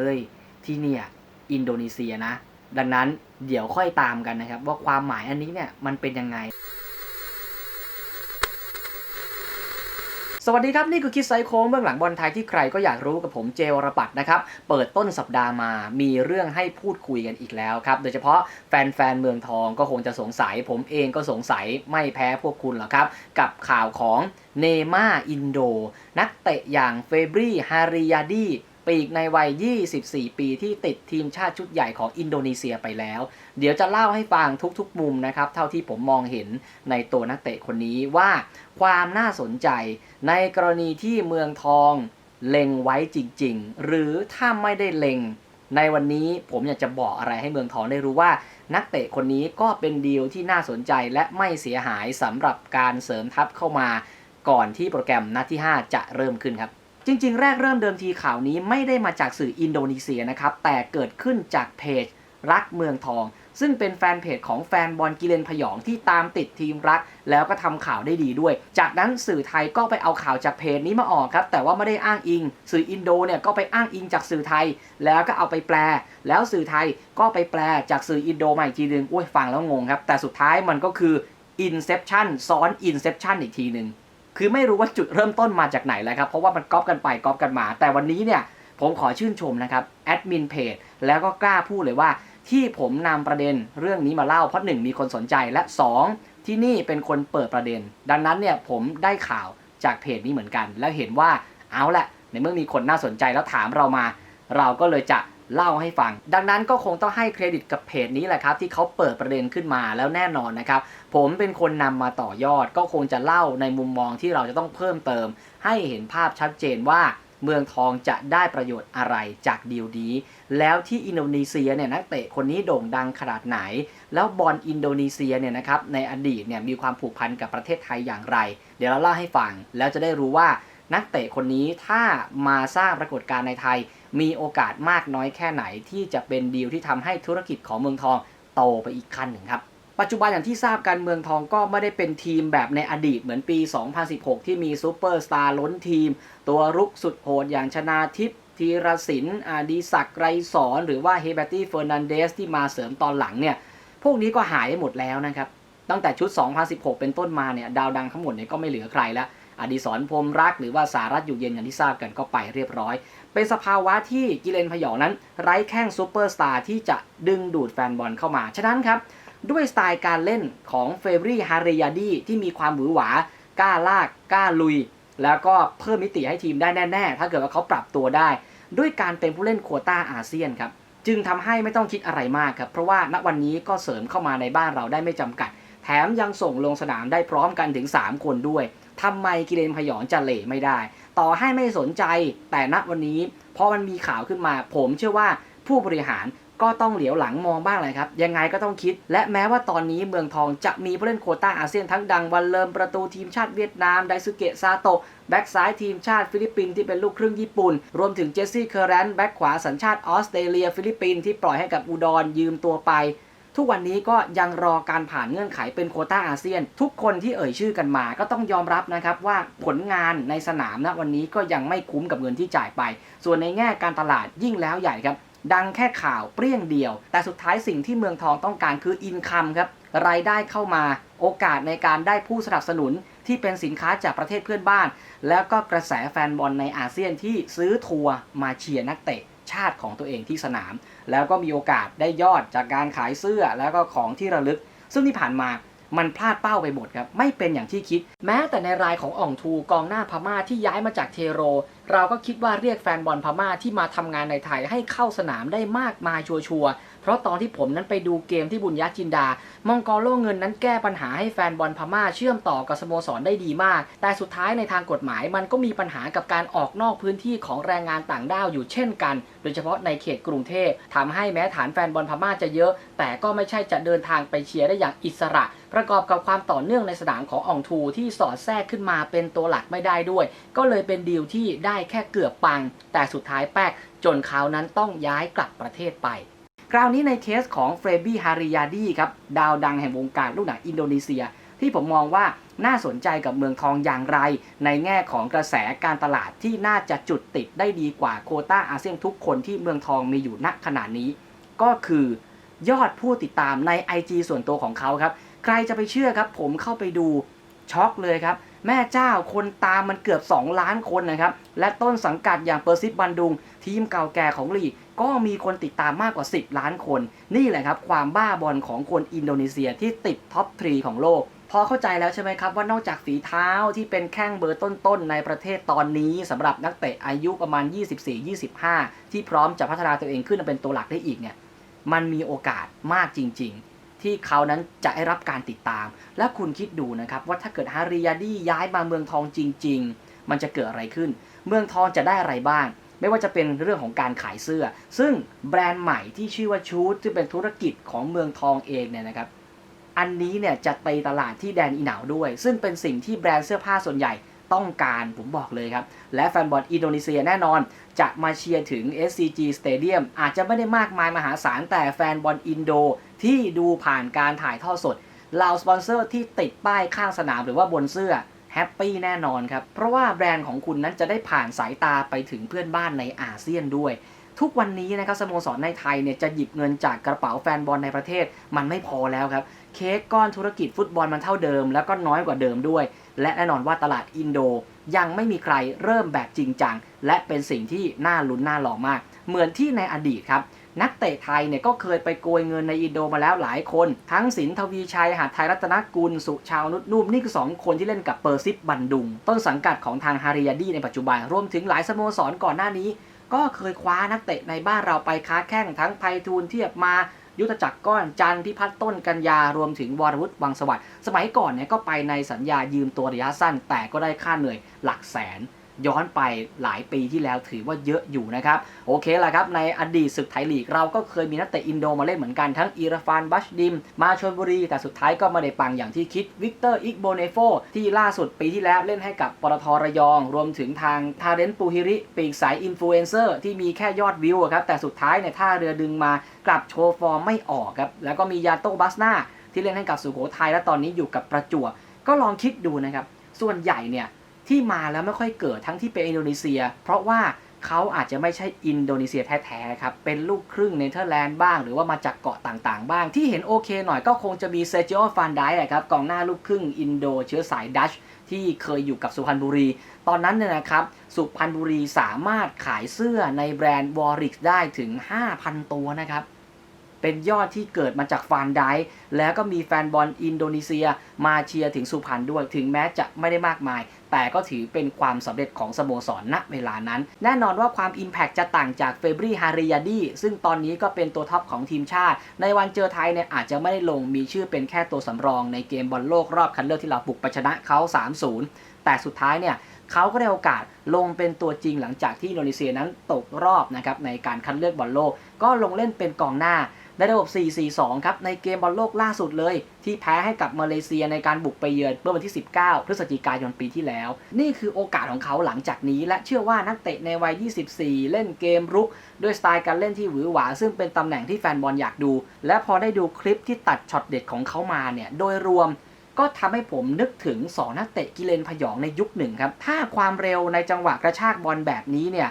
เอ้ยที่เนี่ยอินโดนีเซียนะ ดังนั้นเดี๋ยวค่อยตามกันนะครับ ว่าความหมายอันนี้เนี่ยมันเป็นยังไง สวัสดีครับ นี่คือคิดไซโค้งเบื้องหลังบอลไทยที่ใครก็อยากรู้กับผมเจวรปัตน์นะครับ เปิดต้นสัปดาห์มามีเรื่องให้พูดคุยกันอีกแล้วครับ โดยเฉพาะแฟนๆเมืองทองก็คงจะสงสัย ผมเองก็สงสัยไม่แพ้พวกคุณหรอกครับ กับข่าวของเนม่าอินโด นักเตะอย่างเฟบรีฮาริยาดี ปีกในวัย 24 ปีที่ติดทีมชาติชุดใหญ่ของอินโดนีเซียไปแล้ว เดี๋ยวจะเล่าให้ฟังทุกๆมุมนะครับ เท่าที่ผมมองเห็นในตัวนักเตะคนนี้ว่าความน่าสนใจในกรณีที่เมืองทองเล็งไว้จริง ๆ หรือถ้าไม่ได้เล็ง ในวันนี้ผมอยากจะบอกอะไรให้เมืองทองได้รู้ว่า นักเตะคนนี้ก็เป็นดีลที่น่าสนใจและไม่เสียหายสำหรับการเสริมทัพเข้ามา ก่อนที่โปรแกรมนัดที่ 5 จะเริ่มขึ้นครับ จริง ๆ แรกเริ่มเดิมทีข่าวนี้ไม่ได้มาจากสื่ออินโดนีเซียนะครับ แต่เกิดขึ้นจากเพจรักเมืองทอง ซึ่งเป็นแฟนเพจของแฟนบอลกิเลนพยองที่ตามติดทีมรัก แล้วก็ทำข่าวได้ดีด้วย จากนั้นสื่อไทยก็ไปเอาข่าวจากเพจนี้มาออกครับ แต่ว่าไม่ได้อ้างอิง สื่ออินโดเนี่ยก็ไปอ้างอิงจากสื่อไทย แล้วก็เอาไปแปล แล้วสื่อไทยก็ไปแปลจากสื่ออินโดมาอีกทีหนึงอุ้ยฟังแล้วงงครับ แต่สุดท้ายมันก็คือ Inception ซ้อน Inception อีกทีหนึ่ง คือไม่รู้ว่าจุดเริ่มต้นมาจากไหนแล้วครับเพราะว่ามันก๊อปกันไปก๊อปกันมา แต่วันนี้เนี่ยผมขอชื่นชมนะครับแอดมินเพจแล้วก็กล้าพูดเลยว่า ที่ผมนำประเด็นเรื่องนี้มาเล่าเพราะหนึ่งมีคนสนใจและ 2 ที่นี่เป็นคนเปิดประเด็น ดังนั้นเนี่ยผมได้ข่าวจากเพจนี้เหมือนกัน แล้วเห็นว่าเอาละในเมื่อมีคนน่าสนใจแล้วถามเรามา เราก็เลยจะ เล่าให้ฟัง ดังนั้นก็คงต้องให้เครดิตกับเพจนี้แหละครับ ที่เขาเปิดประเด็นขึ้นมาแล้วแน่นอนนะครับ ผมเป็นคนนำมาต่อยอด ก็คงจะเล่าในมุมมองที่เราจะต้องเพิ่มเติม ให้เห็นภาพชัดเจนว่าเมืองทองจะได้ประโยชน์อะไรจากดีลนี้ แล้วที่อินโดนีเซียเนี่ยนักเตะคนนี้โด่งดังขนาดไหน แล้วบอลอินโดนีเซียเนี่ยนะครับในอดีตเนี่ยมีความผูกพันกับประเทศไทยอย่างไร เดี๋ยวเราเล่าให้ฟัง แล้วจะได้รู้ว่านักเตะคนนี้ถ้ามาสร้างปรากฏการณ์ในไทย มีโอกาสมากน้อยแค่ไหนที่จะเป็นดีลที่ทำให้ธุรกิจของเมืองทองโตไปอีกขั้นหนึ่งครับ ปัจจุบันอย่างที่ทราบกันเมืองทองก็ไม่ได้เป็นทีมแบบในอดีตเหมือนปี 2016 ที่มีซูเปอร์สตาร์ล้นทีม ตัวรุกสุดโหดอย่างชนาทิพย์ธีรศิลป์อดีศักดิ์ไรสอนหรือว่าเฮเบตี้เฟอร์นันเดสที่มาเสริมตอนหลังเนี่ย พวกนี้ก็หายไปหมดแล้วนะครับ ตั้งแต่ชุด 2016 เป็นต้นมาเนี่ย ดาวดังทั้งหมดเนี่ยก็ไม่เหลือใครแล้ว อดีศรพรมรัก หรือว่าสารัตอยู่เย็นอย่างที่ทราบกันก็ไปเรียบร้อย เป็นสภาวะที่กิเลนพยองนั้น ไร้แข้งซูเปอร์สตาร์ที่จะดึงดูดแฟนบอลเข้ามา ฉะนั้นครับ ด้วยสไตล์การเล่นของเฟบรี่ฮาริยาดีที่มีความหวือหวากล้าลากกล้าลุย แล้วก็เพิ่มมิติให้ทีมได้แน่ ๆ ถ้าเกิดว่าเขาปรับตัวได้ ด้วยการเป็นผู้เล่นโควต้าอาเซียนครับจึงทำให้ไม่ต้องคิดอะไรมากครับ เพราะว่าณวันนี้ก็เสริมเข้ามาในบ้านเราได้ไม่จำกัด แถมยังส่งลงสนามได้พร้อมกันถึง 3 คนด้วย ทำไมกิเลนพยองจะเหล่ไม่ได้ ต่อให้ไม่สนใจแต่ณวันนี้พอมันมีข่าวขึ้นมา ผมเชื่อว่าผู้บริหารก็ต้องเหลียวหลังมองบ้างเลยครับ ยังไงก็ต้องคิด และแม้ว่าตอนนี้เมืองทองจะมีผู้เล่นโควต้าอาเซียนทั้งดังวันเลิมประตูทีมชาติเวียดนาม ไดซุเกะซาโตะแบ็กซ้ายทีมชาติฟิลิปปินส์ที่เป็นลูกครึ่งญี่ปุ่น รวมถึงเจสซี่เคอร์แรนต์แบ็กขวาสัญชาติออสเตรเลีย ฟิลิปปินส์ที่ปล่อยให้กับอุดรยืมตัวไป ทุกวันนี้ก็ยังรอการผ่านเงื่อนไขเป็นโคต้าอาเซียน ทุกคนที่เอ่ยชื่อกันมา ก็ต้องยอมรับนะครับว่าผลงานในสนามณวันนี้ก็ยังไม่คุ้มกับเงินที่จ่ายไป ส่วนในแง่การตลาดยิ่งแล้วใหญ่ครับ ดังแค่ข่าวเปรี้ยงเดียว แต่สุดท้ายสิ่งที่เมืองทองต้องการคืออินคัมครับรายได้เข้ามาโอกาสในการได้ผู้สนับสนุนที่เป็นสินค้าจากประเทศเพื่อนบ้าน แล้วก็กระแสแฟนบอลในอาเซียนที่ซื้อทัวร์มาเชียร์นักเตะ ชาติของตัวเองที่สนาม แล้วก็มีโอกาสได้ยอดจากการขายเสื้อแล้วก็ของที่ระลึก ซึ่งที่ผ่านมามันพลาดเป้าไปหมดครับ ไม่เป็นอย่างที่คิด แม้แต่ในรายของอ่องทูกองหน้าพม่าที่ย้ายมาจากเทโร เราก็คิดว่าเรียกแฟนบอลพม่าที่มาทำงานในไทยให้เข้าสนามได้มากมายชัวร์เพราะตอนที่ผมนั้นไปดูเกมที่บุญญาจินดา มองกอโลเงินนั้นแก้ปัญหาให้แฟนบอลพม่าเชื่อมต่อกับสโมสรได้ดีมาก แต่สุดท้ายในทางกฎหมายมันก็มีปัญหากับการออกนอกพื้นที่ของแรงงานต่างด้าวอยู่เช่นกัน โดยเฉพาะในเขตกรุงเทพทำให้แม้ฐานแฟนบอลพม่าจะเยอะ แต่ก็ไม่ใช่จะเดินทางไปเชียร์ได้อย่างอิสระ ประกอบกับความต่อเนื่องในสนามของอองทูที่สอดแทรกขึ้นมาเป็นตัวหลักไม่ได้ด้วย ก็เลยเป็นดีลที่ได้แค่เกือบปัง แต่สุดท้ายแป๊กจนเขานั้นต้องย้ายกลับประเทศไป คราวนี้ในเคสของเฟรบี้ฮาริยาดีครับดาวดังแห่งวงการลูกหนังอินโดนีเซีย ที่ผมมองว่าน่าสนใจกับเมืองทองอย่างไร ในแง่ของกระแสการตลาดที่น่าจะจุดติดได้ดีกว่าโคต้าอาเซียนทุกคนที่เมืองทองมีอยู่ณขณะนี้ ก็คือยอดผู้ติดตามใน IG ส่วนตัวของเขาครับ ใครจะไปเชื่อครับ ผมเข้าไปดูช็อกเลยครับ แม่เจ้าคนตามมันเกือบ 2 ล้านคนนะครับ และต้นสังกัดอย่างเปอร์ซิปบันดุง ทีมเก่าแก่ของลีก ก็มีคนติดตามมากกว่า 10 ล้านคน นี่แหละครับความบ้าบอลของคนอินโดนีเซียที่ติดท็อปทรีของโลก พอเข้าใจแล้วใช่ไหมครับ ว่านอกจากฝีเท้าที่เป็นแข้งเบอร์ต้นๆในประเทศตอนนี้สำหรับนักเตะอายุประมาณ 24-25 ที่พร้อมจะพัฒนาตัวเองขึ้นมาเป็นตัวหลักได้อีกเนี่ยมันมีโอกาสมากจริง ๆ ที่เขานั้นจะได้รับการติดตาม และคุณคิดดูนะครับว่าถ้าเกิดฮาริยาดี้ย้ายมาเมืองทองจริง ๆ มันจะเกิดอะไรขึ้น เมืองทองจะได้อะไรบ้าง ไม่ว่าจะเป็นเรื่องของการขายเสื้อ ซึ่งแบรนด์ใหม่ที่ชื่อว่าชูดที่เป็นธุรกิจของเมืองทองเองเนี่ยนะครับอันนี้เนี่ยจะตีตลาดที่แดนอีหนาวด้วย ซึ่งเป็นสิ่งที่แบรนด์เสื้อผ้าส่วนใหญ่ต้องการผมบอกเลยครับ และแฟนบอลอินโดนีเซียแน่นอน จะมาเชียร์ถึง SCG Stadium อาจจะไม่ได้มากมายมหาศาลแต่แฟนบอลอินโด ที่ดูผ่านการถ่ายทอดสดเหล่าสปอนเซอร์ที่ติดป้ายข้างสนามหรือว่าบนเสื้อแฮปปี้แน่นอนครับ เพราะว่าแบรนด์ของคุณนั้นจะได้ผ่านสายตาไปถึงเพื่อนบ้านในอาเซียนด้วย ทุกวันนี้นะครับสโมสรในไทยเนี่ยจะหยิบเงินจากกระเป๋าแฟนบอลในประเทศ มันไม่พอแล้วครับ เค้กก้อนธุรกิจฟุตบอลมันเท่าเดิม แล้วก็น้อยกว่าเดิมด้วย และแน่นอนว่าตลาดอินโดยังไม่มีใครเริ่มแบบจริงจังและเป็นสิ่งที่น่าลุ้นน่าลองมาก เหมือนที่ในอดีตครับ นักเตะไทยเนี่ยก็เคยไปโกยเงินในอินโดมาแล้วหลายคน ทั้งสินทวีชัยหาดไทยรัตนกุลสุชาวนุชนุ่มนี่คือสองคนที่เล่นกับเปอร์ซิปบันดุง ต้นสังกัดของทางฮาริยาดีในปัจจุบัน รวมถึงหลายสโมสรก่อนหน้านี้ ก็เคยคว้านักเตะในบ้านเราไปค้าแข่งทั้งไพฑูรย์เทียบมายุทธจักรก้อนจันพิพัฒน์ต้นกันยารวมถึงวรวุฒิวังสวัสดิ์สมัยก่อนเนี่ยก็ไปในสัญญายืมตัวระยะสั้น แต่ก็ได้ค่าเหนื่อยหลักแสน ย้อนไปหลายปีที่แล้วถือว่าเยอะอยู่นะครับโอเคละครับในอดีตศึกไทยลีกเราก็เคยมีนักเตะอินโดมาเล่นเหมือนกันทั้งอีราฟานบัชดิม มาชนบุรี แต่สุดท้ายก็ไม่ได้ปังอย่างที่คิดวิกเตอร์อิกโบเนโฟที่ล่าสุดปีที่แล้วเล่นให้กับปตทระยอง รวมถึงทางทาเรนปูฮิริปีกสายอินฟลูเอนเซอร์ที่มีแค่ยอดวิวครับแต่สุดท้ายเนี่ยท่าเรือดึงมากลับโชว์ฟอร์มไม่ออกครับแล้วก็มียาโตบัสนาที่เล่นให้กับสุโขทัยและตอนนี้อยู่กับประจวบก็ลองคิดดูนะครับส่วนใหญ่เนี่ย ที่มาแล้วไม่ค่อยเกิดทั้งที่เป็นอินโดนีเซีย เพราะว่าเขาอาจจะไม่ใช่อินโดนีเซียแท้ๆครับ เป็นลูกครึ่งเนเธอร์แลนด์บ้าง หรือว่ามาจากเกาะต่างๆ บ้าง ที่เห็นโอเคหน่อยก็คงจะมีเซจิโอฟานไดครับกองหน้าลูกครึ่งอินโดเชื้อสายดัชที่เคยอยู่กับสุพรรณบุรี ตอนนั้นเนี่ยนะครับ สุพรรณบุรีสามารถขายเสื้อในแบรนด์วอริกได้ถึง 5,000 ตัวนะครับ เป็นยอดที่เกิดมาจากฟานไดแล้วก็มีแฟนบอลอินโดนีเซีย มาเชียร์ถึงสุพรรณด้วย ถึงแม้จะไม่ได้มากมาย แต่ก็ถือเป็นความสำเร็จของสโมสรณเวลานั้น แน่นอนว่าความ Impact จะต่างจากเฟบรีฮาริยาดีซึ่งตอนนี้ก็เป็นตัวท็อปของทีมชาติ ในวันเจอไทยเนี่ยอาจจะไม่ได้ลงมีชื่อเป็นแค่ตัวสำรองในเกมบอลโลกรอบคัดเลือกที่เราบุกไปชนะเขา3-0 แต่สุดท้ายเนี่ยเขาก็ได้โอกาสลงเป็นตัวจริงหลังจากที่อินโดนีเซียนั้นตกรอบนะครับในการคัดเลือกบอลโลก ก็ลงเล่นเป็นกองหน้า ในระบบ 4-4-2 ครับ ในเกมบอลโลกล่าสุดเลย ที่แพ้ให้กับมาเลเซียในการบุกไปเยือนเมื่อวันที่ 19 พฤศจิกายนปีที่แล้ว นี่คือโอกาสของเขาหลังจากนี้ และเชื่อว่านักเตะในวัย 24 เล่นเกมรุก ด้วยสไตล์การเล่นที่หวือหวา ซึ่งเป็นตำแหน่งที่แฟนบอลอยากดู และพอได้ดูคลิปที่ตัดช็อตเด็ดของเขามาเนี่ยโดยรวมก็ทำให้ผมนึกถึงสองนักเตะกิเลนพยองในยุคหนึ่งครับ ถ้าความเร็วในจังหวะกระชากบอลแบบนี้เนี่ย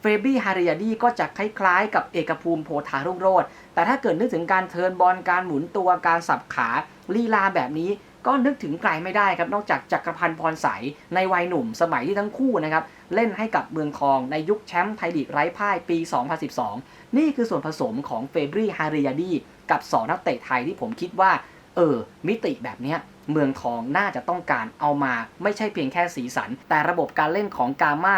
เฟรบี้ฮาริยาดีก็จะคล้ายๆ กับเอกภูมิโพธารุ่งโรจน์ แต่ถ้าเกิดนึกถึงการเทินบอลการหมุนตัวการสับขาลีลาแบบนี้ก็นึกถึงไกลไม่ได้ครับ นอกจากจักรพันธ์พรใสในวัยหนุ่มสมัยที่ทั้งคู่นะครับ เล่นให้กับเมืองทองในยุคแชมป์ไทยลีกไร้พ่ายปี 2012 นี่คือส่วนผสมของเฟบรีฮาริยาดี กับสองนักเตะไทยที่ผมคิดว่า เออ มิติแบบเนี้ยเมืองทองน่าจะต้องการเอามาไม่ใช่เพียงแค่สีสัน แต่ระบบการเล่นของกาม่า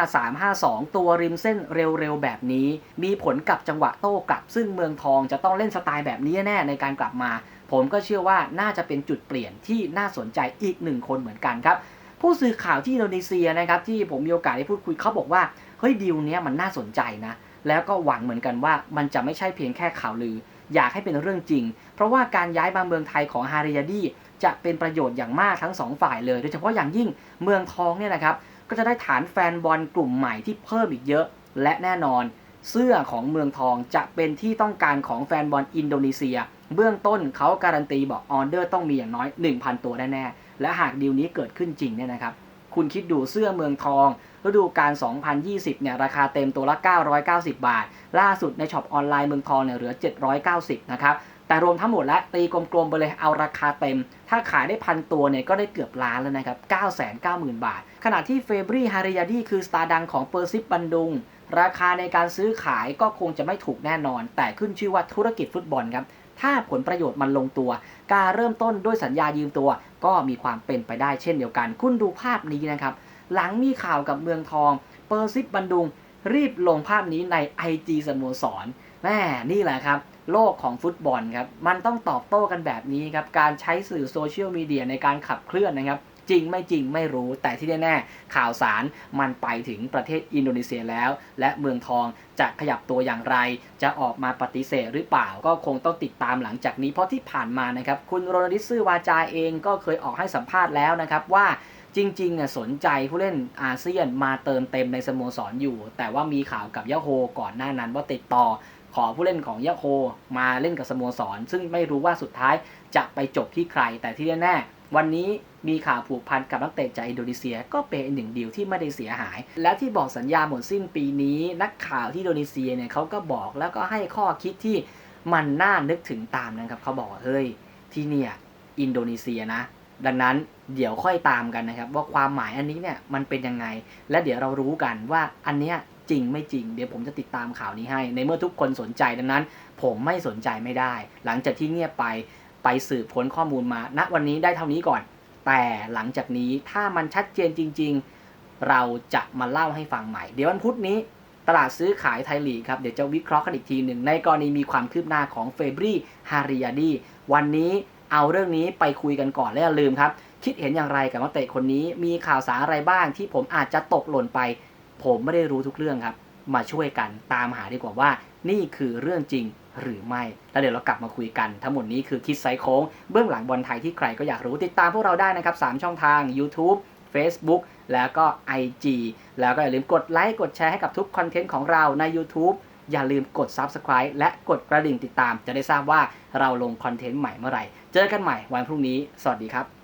352 ตัวริมเส้นเร็วๆ แบบนี้ มีผลกับจังหวะโต้กลับ ซึ่งเมืองทองจะต้องเล่นสไตล์แบบนี้แน่ในการกลับมา ผมก็เชื่อว่าน่าจะเป็นจุดเปลี่ยนที่น่าสนใจอีกหนึ่งคนเหมือนกันครับ ผู้สื่อข่าวที่อินโดนีเซียนะครับที่ผมมีโอกาสได้พูดคุยเขาบอกว่าเฮ้ยดีลเนี้ยมันน่าสนใจนะแล้วก็หวังเหมือนกันว่ามันจะไม่ใช่เพียงแค่ข่าวลือ อยากให้เป็นเรื่องจริง เพราะว่าการย้ายมาเมืองไทยของฮาริยาดีจะเป็นประโยชน์อย่างมากทั้งสองฝ่ายเลยโดยเฉพาะอย่างยิ่งเมืองทองเนี่ยนะครับก็จะได้ฐานแฟนบอลกลุ่มใหม่ที่เพิ่มอีกเยอะ และแน่นอน เสื้อของเมืองทองจะเป็นที่ต้องการของแฟนบอลอินโดนีเซีย เบื้องต้นเขาการันตีบอกออเดอร์ต้องมีอย่างน้อย 1,000 ตัวแน่ๆและหากดีลนี้เกิดขึ้นจริงเนี่ยนะครับ คุณคิดดูเสื้อเมืองทองฤดูกาล 2020 เนี่ย ราคาเต็มตัวละ 990 บาท ล่าสุดในช็อปออนไลน์เมืองทองเนี่ยเหลือ 790 นะครับ แต่รวมทั้งหมดแล้วตีกลมๆไปเลยเอาราคาเต็ม ถ้าขายได้พันตัวเนี่ยก็ได้เกือบล้านแล้วนะครับ 990,000 บาท ขณะที่เฟบรีฮาริยาดีคือสตาร์ดังของเปอร์ซิปบันดุง ราคาในการซื้อขายก็คงจะไม่ถูกแน่นอน แต่ขึ้นชื่อว่าธุรกิจฟุตบอลครับ ถ้าผลประโยชน์มันลงตัว การเริ่มต้นด้วยสัญญายืมตัว ก็มีความเป็นไปได้เช่นเดียวกัน คุณดูภาพนี้นะครับ หลังมีข่าวกับเมืองทอง เปอร์ซิปบันดุง รีบลงภาพนี้ใน IG สโมสรแม่นี่แหละครับ โลกของฟุตบอลครับ มันต้องตอบโต้กันแบบนี้ครับ การใช้สื่อโซเชียลมีเดียในการขับเคลื่อนนะครับ จริงไม่จริงไม่รู้ แต่ที่แน่ๆข่าวสารมันไปถึงประเทศอินโดนีเซียแล้ว และเมืองทองจะขยับตัวอย่างไร จะออกมาปฏิเสธหรือเปล่า ก็คงต้องติดตามหลังจากนี้ เพราะที่ผ่านมานะครับคุณโรนัลดิสซื่อวาจาเองก็เคยออกให้สัมภาษณ์แล้วนะครับว่าจริงๆเนี่ยสนใจผู้เล่นอาเซียนมาเติมเต็มในสโมสรอยู่ แต่ว่ามีข่าวกับยะโฮก่อนหน้านั้นว่าติดต่อขอผู้เล่นของยะโฮมาเล่นกับสโมสร ซึ่งไม่รู้ว่าสุดท้ายจะไปจบที่ใคร แต่ที่แน่ๆ วันนี้มีข่าวผูกพันกับนักเตะจากอินโดนีเซีย ก็เป็นหนึ่งดีลที่ไม่ได้เสียหาย และที่บอกสัญญาหมดสิ้นปีนี้ นักข่าวที่อินโดนีเซียเนี่ยเขาก็บอกแล้วก็ให้ข้อคิดที่มันน่านึกถึงตามนะครับเขาบอกว่าเฮ้ยที่เนี่ยอินโดนีเซียนะ ดังนั้นเดี๋ยวค่อยตามกันนะครับ ว่าความหมายอันนี้เนี่ยมันเป็นยังไง และเดี๋ยวเรารู้กันว่าอันเนี้ยจริงไม่จริง เดี๋ยวผมจะติดตามข่าวนี้ให้ ในเมื่อทุกคนสนใจดังนั้น ผมไม่สนใจไม่ได้ หลังจากที่เงียบไป ไปสืบค้นข้อมูลมาณวันนี้ได้เท่านี้ก่อน แต่หลังจากนี้ถ้ามันชัดเจนจริง ๆ เราจะมาเล่าให้ฟังใหม่ เดี๋ยววันพุธนี้ตลาดซื้อขายไทยลีกครับเดี๋ยวจะวิเคราะห์กันอีกทีหนึ่งในกรณีมีความคืบหน้าของเฟบรีฮาริยาดีวันนี้เอาเรื่องนี้ไปคุยกันก่อนและอย่าลืมครับ คิดเห็นอย่างไรกับนักเตะคนนี้ มีข่าวสารอะไรบ้างที่ผมอาจจะตกหล่นไป ผมไม่ได้รู้ทุกเรื่องครับ มาช่วยกันตามหาดีกว่าว่า นี่คือเรื่องจริง หรือไม่ แล้วเดี๋ยวเรากลับมาคุยกัน ทั้งหมดนี้คือคิดไซโค้งเบื้องหลังบอลไทยที่ใครก็อยากรู้ติดตามพวกเราได้นะครับ 3 ช่องทาง YouTube Facebook แล้วก็ IG แล้วก็อย่าลืมกดไลค์กดแชร์ให้กับทุกคอนเทนต์ของเราใน YouTube อย่าลืมกด Subscribe และกดกระดิ่งติดตาม จะได้ทราบว่าเราลงคอนเทนต์ใหม่เมื่อไหร่ เจอกันใหม่วันพรุ่งนี้ สวัสดีครับ